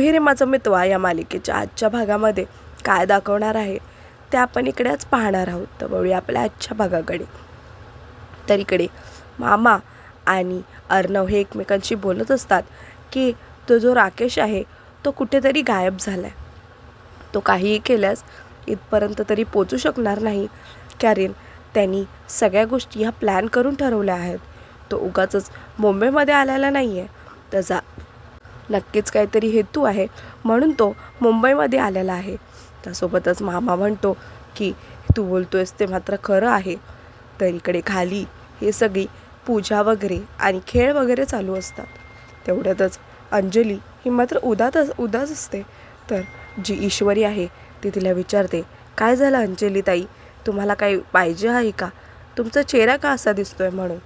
रे माझं मितवा या मालिकेच्या आजच्या भागामध्ये काय दाखवणार आहे ते आपण इकडेच पाहणार आहोत. तर वळूया आपल्या आजच्या भागाकडे. तर इकडे मामा आणि अर्णव हे एकमेकांशी बोलत असतात की तो जो राकेश आहे तो कुठेतरी गायब झाला आहे तो काहीही केल्यास इथपर्यंत तरी पोचू शकणार नाही. कारण त्यांनी सगळ्या गोष्टी ह्या प्लॅन करून ठरवल्या आहेत. तो उगाचच मुंबईमध्ये आलेला नाही आहे त्याचा नक्कीच काहीतरी हेतू आहे म्हणून तो मुंबईमध्ये आलेला आहे. त्यासोबतच मामा म्हणतो की तू बोलतोयस ते मात्र खरं आहे. तर इकडे खाली हे सगळी पूजा वगैरे आणि खेळ वगैरे चालू असतात. तेवढ्यातच अंजली ही मात्र उदातच उदास असते. तर जी ईश्वरी आहे ती तिला विचारते काय झालं अंजली ताई? तुम्हाला काही पाहिजे आहे का? तुमचा चेहरा का असा दिसतोय म्हणून?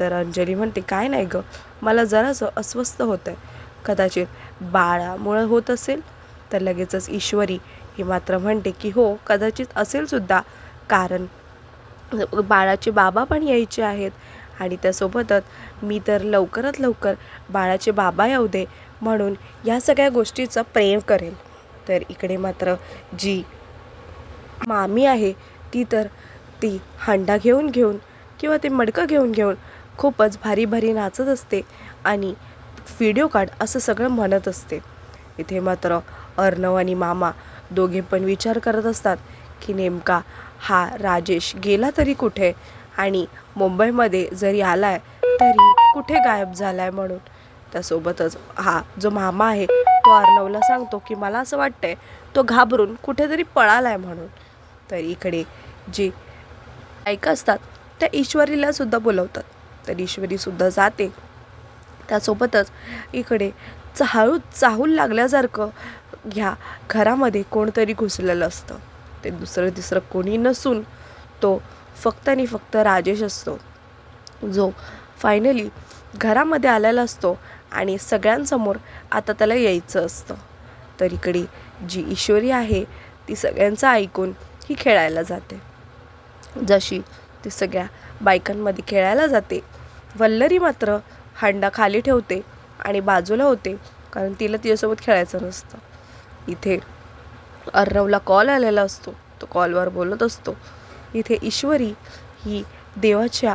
तर अंजली म्हणते काय नाही गं. मला जरासं अस्वस्थ होतं आहे कदाचित बाळामुळं होत असेल तर लगेचच ईश्वरी ही मात्र म्हणते की हो कदाचित असेल सुद्धा. कारण बाळाचे बाबा पण यायचे आहेत आणि त्यासोबतच मी तर लवकरात लवकर बाळाचे बाबा येऊ दे म्हणून या सगळ्या गोष्टीचं प्रेम करेल तर इकडे मात्र जी मामी आहे ती तर ती हंडा घेऊन घेऊन किंवा ते मडकं घेऊन घेऊन खूपच भारी भारी नाचत असते आणि व्हिडिओ काढ असं सगळं म्हणत असते. इथे मात्र अर्णव आणि मामा दोघे पण विचार करत असतात की नेमका हा राजेश गेला तरी कुठे आणि मुंबईमध्ये जरी आला आहे तरी कुठे गायब झाला आहे म्हणून. त्यासोबतच हा जो मामा आहे तो अर्णवला सांगतो की मला असं वाटतंय तो घाबरून कुठेतरी पळाला आहे म्हणून. तर इकडे जे ऐक असतात त्या ईश्वरीला सुद्धा बोलवतात. तर ईश्वरीसुद्धा जाते त्यासोबतच इकडे चाहू चाहूल लागल्यासारखं ह्या घरामध्ये कोणतरी घुसलेलं असतं. ते दुसरं तिसरं कोणी नसून तो फक्त आणि फक्त राजेश असतो. जो फायनली घरामध्ये आलेला असतो आणि सगळ्यांसमोर आता त्याला यायचं असतं. तर इकडे जी ईश्वरी आहे ती सगळ्यांचं ऐकून ही खेळायला जाते. जशी ती सगळ्या बायकांमध्ये खेळायला जाते वल्लरी मात्र हांडा खाली ठेवते आणि बाजूला होते कारण तिला तिच्यासोबत खेळायचं नसतं. इथे अर्णवला कॉल आलेला असतो. तो कॉलवर बोलत असतो. इथे ईश्वरी ही देवाच्या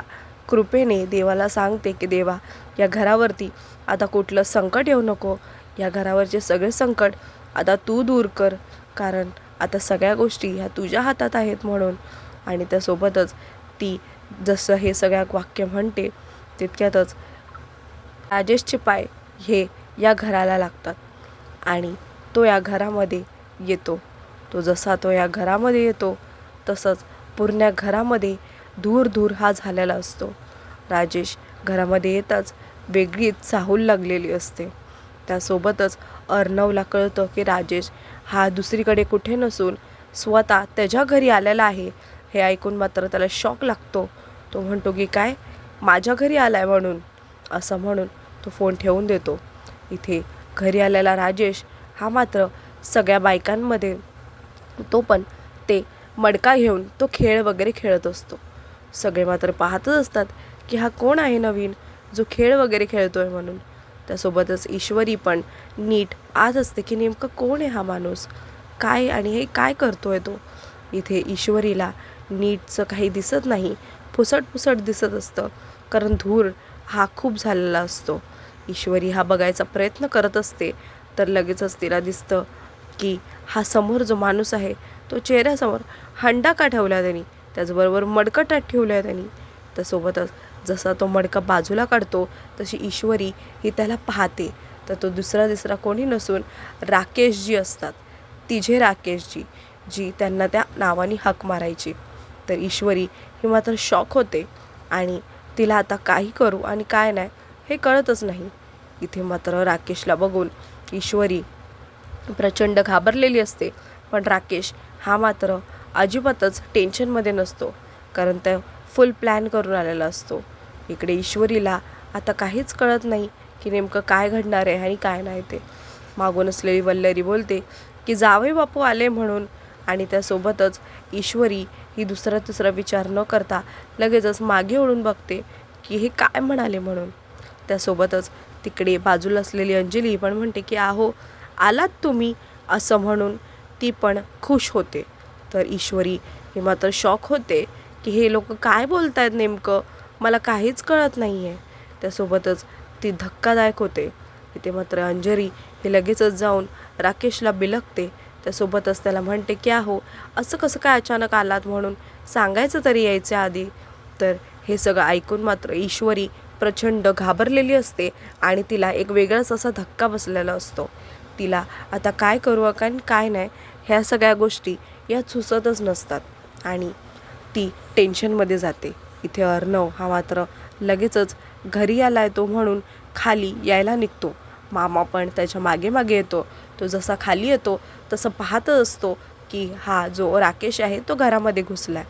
कृपेने देवाला सांगते की देवा या घरावरती आता कुठलं संकट येऊ नको. या घरावरचे सगळे संकट आता तू दूर कर कारण आता सगळ्या गोष्टी ह्या तुझ्या हातात आहेत म्हणून. आणि त्यासोबतच ती जसं हे सगळ्या वाक्य म्हणते तितक्यातच राजेशचे पाय हे या घराला लागतात आणि तो या घरामध्ये येतो. तो जसा तो या घरामध्ये येतो तसंच पूर्ण घरामध्ये धूर धूर हा झालेला असतो. राजेश घरामध्ये येताच वेगळीच चाहूल लागलेली असते. त्यासोबतच अर्णवला कळतं की राजेश हा दुसरीकडे कुठे नसून स्वतः त्याच्या घरी आलेला आहे. हे ऐकून मात्र त्याला शॉक लागतो. तो म्हणतो की काय? माझ्या घरी आला आहे म्हणून? असं म्हणून तो फोन ठेवून देतो. इथे घरी आलेला राजेश हा मात्र सगळ्या बायकांमध्ये तो पण ते मडका घेऊन तो खेळ वगैरे खेळत असतो. सगळे मात्र पाहतच असतात की हा कोण आहे नवीन जो खेळ वगैरे खेळतो आहे म्हणून. त्यासोबतच ईश्वरी पण नीट आज असते की नेमकं कोण आहे हा माणूस? काय आणि हे काय करतो आहे तो? इथे ईश्वरीला नीटचं काही दिसत नाही फुसट फुसट दिसत असतं. कारण धूर हा खूप झालेला असतो. ईश्वरी हा बघायचा प्रयत्न करत असते तर लगेचच तिला दिसतं की हा समोर जो माणूस आहे तो चेहऱ्यासमोर हंडा का ठेवला त्यांनी? त्याचबरोबर मडकटात ठेवला आहे त्यांनी. त्यासोबतच जसा तो मडका बाजूला काढतो तशी ईश्वरी ही त्याला पाहते. तर तो दुसरा तिसरा कोणी नसून राकेशजी असतात. तिझे राकेशजी जी त्यांना त्या नावाने हाक मारायची. तर ईश्वरी ही मात्र शॉक होते आणि तिला आता काही करू आणि काय नाही हे कळतच नाही. इथे मात्र राकेशला बघून ईश्वरी प्रचंड घाबरलेली असते. पण राकेश हा मात्र अजिबातच टेन्शनमध्ये नसतो. कारण तो फुल प्लॅन करून आलेला असतो. इकडे ईश्वरीला आता काहीच कळत नाही की नेमकं काय घडणार आहे आणि काय नाही ते. मागून असलेली वल्लरी बोलते की जावे बापू आले म्हणून आणि त्यासोबतच ईश्वरी ही दुसरा तिसरा विचार न करता लगेचच मागे ओढून बघते की हे काय म्हणाले म्हणून. त्यासोबतच तिकडे बाजूला असलेली अंजली पण म्हणते की आहो आलात तुम्ही? असं म्हणून ती पण खुश होते. तर ईश्वरी हे मात्र शॉक होते की हे लोक काय बोलत आहेत नेमकं? मला काहीच कळत नाही आहे त्यासोबतच ती धक्कादायक होते. इथे मात्र अंजरी हे लगेचच जाऊन राकेशला बिलकते त्यासोबतच त्याला म्हणते की आहो असं कसं काय अचानक आलात? म्हणून सांगायचं तरी यायचं आधी. तर हे सगळं ऐकून मात्र ईश्वरी प्रचंड घाबरलेली असते आणि तिला एक वेगळाच असा धक्का बसलेला असतो. तिला आता काय करू कारण काय नाही? ह्या सगळ्या गोष्टी या सुचतच नसतात आणि ती टेन्शनमध्ये जाते. इथे अर्णव हा मात्र लगेचच घरी आला येतो म्हणून खाली यायला निघतो. मामा पण त्याच्यामागे मागे येतो. तो जसा खाली येतो तसं पाहतच असतो की हा जो राकेश आहे तो घरामध्ये घुसलाय.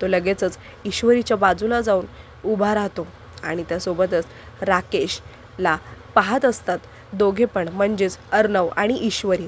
तो लगेचच ईश्वरीच्या बाजूला जाऊन उभा राहतो. आणि त्यासोबतच राकेशला पाहत असतात दोघे पण म्हणजेच अर्णव आणि ईश्वरी.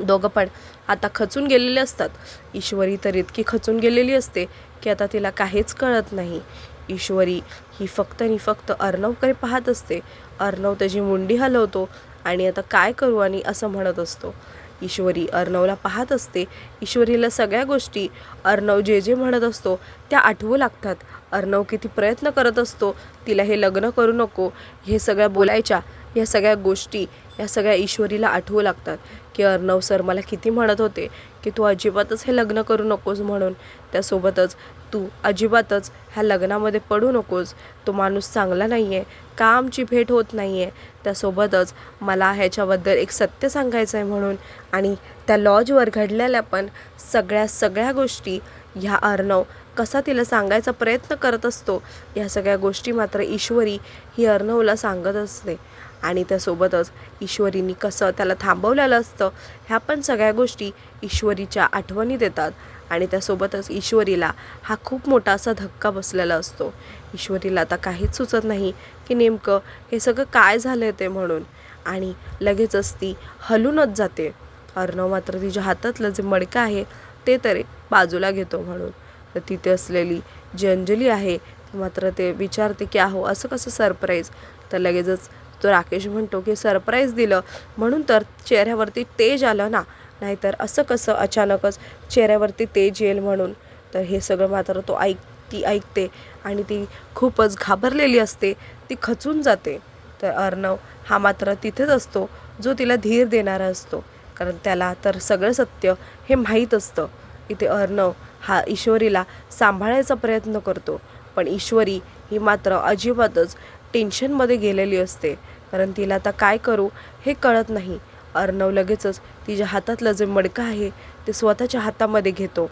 दोघं पण आता खचून गेलेले असतात. ईश्वरी तर इतकी खचून गेलेली असते की आता तिला काहीच कळत नाही. ईश्वरी ही फक्त आणि फक्त अर्णवकडे पाहत असते. अर्णव त्याची मुंडी हलवतो आणि आता काय करू आणि असं म्हणत असतो. ईश्वरी अर्णवला पाहत असते. ईश्वरीला सगळ्या गोष्टी अर्णव जे जे म्हणत असतो त्या आठवू लागतात. अर्णव किती प्रयत्न करत असतो तिला हे लग्न करू नको हे सगळ्या बोलायच्या. या सगळ्या गोष्टी या सगळ्या ईश्वरीला आठवू लागतात. की अर्णव सर मला किती म्हणत होते की तू अजिबातच हे लग्न करू नकोस म्हणून. त्यासोबतच तू अजिबातच ह्या लग्नामध्ये पडू नकोस. तो माणूस चांगला नाही आहे का आमची भेट होत नाही आहे त्यासोबतच मला ह्याच्याबद्दल एक सत्य सांगायचं आहे म्हणून आणि त्या लॉजवर घडलेल्या पण सगळ्या सगळ्या गोष्टी ह्या अर्णव कसा तिला सांगायचा प्रयत्न करत असतो ह्या सगळ्या गोष्टी मात्र ईश्वरी ही अर्णवला सांगत असते. आणि त्यासोबतच ईश्वरीनी कसं त्याला थांबवलेलं असतं ह्या पण सगळ्या गोष्टी ईश्वरीच्या आठवणी देतात. आणि त्यासोबतच ईश्वरीला हा खूप मोठा असा धक्का बसलेला असतो. ईश्वरीला आता काहीच सुचत नाही की नेमकं हे सगळं काय झालं ते म्हणून. आणि लगेचच ती हलूनच जाते. अर्णव मात्र तिच्या हातातलं जे मडकं आहे ते तरी बाजूला घेतो म्हणून. तर तिथे असलेली जी अंजली आहे मात्र ते विचारते की आहो असं कसं सरप्राईज तर लगेचच तो राकेश म्हणतो की सरप्राईज दिलं म्हणून तर चेहऱ्यावरती तेज आलं ना. नाहीतर असं कसं अचानकच चेहऱ्यावरती तेज येईल म्हणून? तर हे सगळं मात्र तो ऐक ती ऐकते आणि ती खूपच घाबरलेली असते. ती खचून जाते. तर अर्णव हा मात्र तिथेच असतो जो तिला धीर देणारा असतो. कारण त्याला तर सगळं सत्य हे माहीत असतं. इथे अर्णव हा ईश्वरीला सांभाळायचा प्रयत्न करतो. पण ईश्वरी ही मात्र अजिबातच टेन्शनमध्ये गेलेली असते. कारण तिला आता काय करू हे कळत नाही. अर्णव लगेचच तिच्या हातातलं जे मडकं आहे ते स्वतःच्या हातामध्ये घेतो.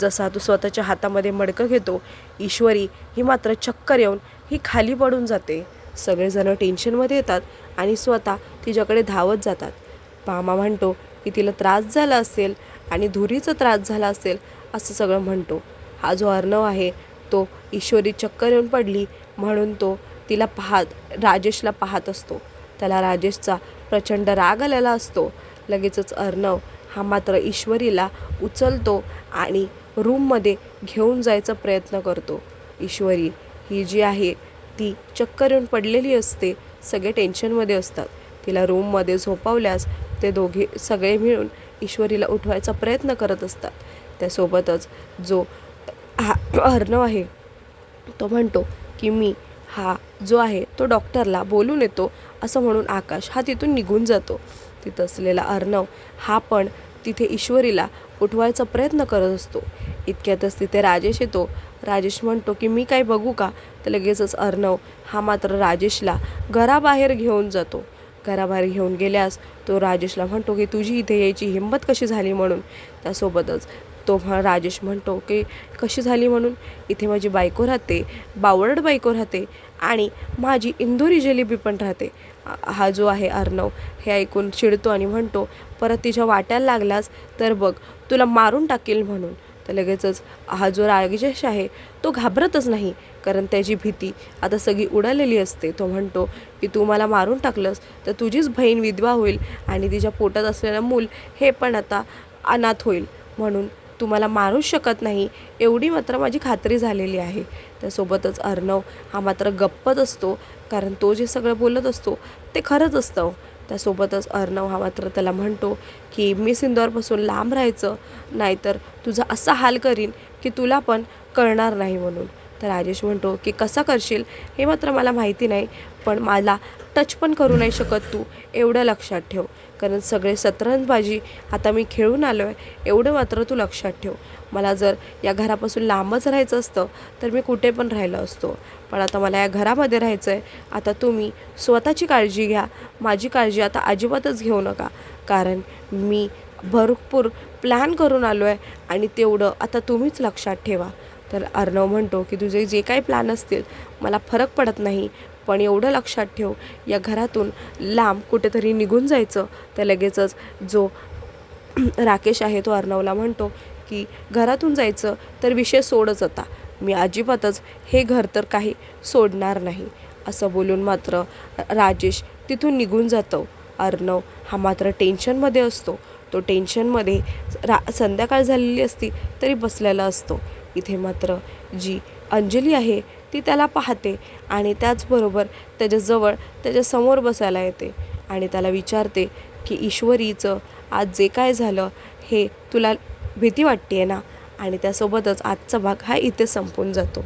जसा तो स्वतःच्या हातामध्ये मडकं घेतो ईश्वरी ही मात्र चक्कर येऊन ही खाली पडून जाते. सगळेजणं टेन्शनमध्ये येतात आणि स्वतः तिच्याकडे धावत जातात. मामा म्हणतो की तिला त्रास झाला असेल आणि धुरीचा त्रास झाला असेल असं सगळं म्हणतो. हा जो अर्णव आहे तो ईश्वरी चक्कर येऊन पडली म्हणून तो तिला पाहत राजेशला पाहत असतो. त्याला राजेशचा प्रचंड राग आलेला असतो. लगेचच अर्णव हा मात्र ईश्वरीला उचलतो आणि रूममध्ये घेऊन जायचा प्रयत्न करतो. ईश्वरी ही जी आहे ती चक्कर येऊन पडलेली असते. सगळे टेन्शनमध्ये असतात. तिला रूममध्ये झोपवल्यास ते दोघे सगळे मिळून ईश्वरीला उठवायचा प्रयत्न करत असतात. त्यासोबतच जो हा अर्णव आहे तो म्हणतो की मी हा जो आहे तो डॉक्टरला बोलून येतो असं म्हणून आकाश हा तिथून निघून जातो. तिथं असलेला अर्णव हा पण तिथे ईश्वरीला उठवायचा प्रयत्न करत असतो. इतक्यातच तिथे राजेश येतो. राजेश म्हणतो की मी काय बघू का? तर लगेचच अर्णव हा मात्र राजेशला घराबाहेर घेऊन जातो. घराबाहेर घेऊन गेल्यास तो राजेशला म्हणतो की तुझी इथे यायची हिंमत कशी झाली म्हणून? त्यासोबतच तो म्ह राजेश म्हणतो की कशी झाली म्हणून? इथे माझी बायको राहते बावरड बायको राहते आणि माझी इंदोरी जिलेबी पण राहते. हा जो आहे अर्णव हे ऐकून चिडतो आणि म्हणतो परत तिच्या वाट्याला लागलास तर बघ तुला मारून टाकेल म्हणून. तर लगेचच हा जो राजेश आहे तो घाबरतच नाही कारण त्याची भीती आता सगळी उडालेली असते. तो म्हणतो की तू मला मारून टाकलंस तर तुझीच बहीण विधवा होईल आणि तिच्या पोटात असलेलं मूल हे पण आता अनाथ होईल. म्हणून तुम्हाला मला मारूच शकत नाही एवढी मात्र माझी खात्री झालेली आहे. त्यासोबतच अर्णव हा मात्र गप्पच असतो कारण तो जे सगळं बोलत असतो ते खरंच असतं. त्यासोबतच अर्णव हा मात्र त्याला म्हणतो की मी सिंदूरपासून लांब राहायचं नाहीतर तुझा असा हाल करीन की तुला पण कळणार नाही म्हणून. तर राजेश म्हणतो की कसा करशील? हे मात्र मला माहिती नाही पण मला टच पण करू नाही शकत तू एवढं लक्षात ठेव. कारण सगळे सतरंजबाजी आता मी खेळून आलो आहे एवढं मात्र तू लक्षात ठेव. मला जर या घरापासून लांबच राहायचं असतं तर मी कुठे पण राहिलो असतो. पण आता मला या घरामध्ये राहायचं आहे आता तुम्ही स्वतःची काळजी घ्या. माझी काळजी आता अजिबातच घेऊ नका. कारण मी भरपूर प्लॅन करून आलो आहे आणि तेवढं आता तुम्हीच लक्षात ठेवा. तर अर्णव म्हणतो की तुझे जे काही प्लॅन असतील मला फरक पडत नाही पण एवढं लक्षात ठेव या घरातून लांब कुठेतरी निघून जायचं. तर लगेचच जो राकेश आहे तो अर्णवला म्हणतो की घरातून जायचं तर विषय सोडच होता मी अजिबातच हे घर तर काही सोडणार नाही. असं बोलून मात्र राजेश तिथून निघून जातो. अर्णव हा मात्र टेन्शनमध्ये असतो. तो टेन्शनमध्ये रा संध्याकाळ झालेली असती तरी बसलेला असतो. इथे मात्र जी अंजली आहे ती त्याला पाहते आणि त्याचबरोबर त्याच्याजवळ त्याच्यासमोर बसायला येते आणि त्याला विचारते की ईश्वरीचं आज जे काय झालं हे तुला भीती वाटते ना? आणि त्यासोबतच आजचा भाग हा इथे संपून जातो.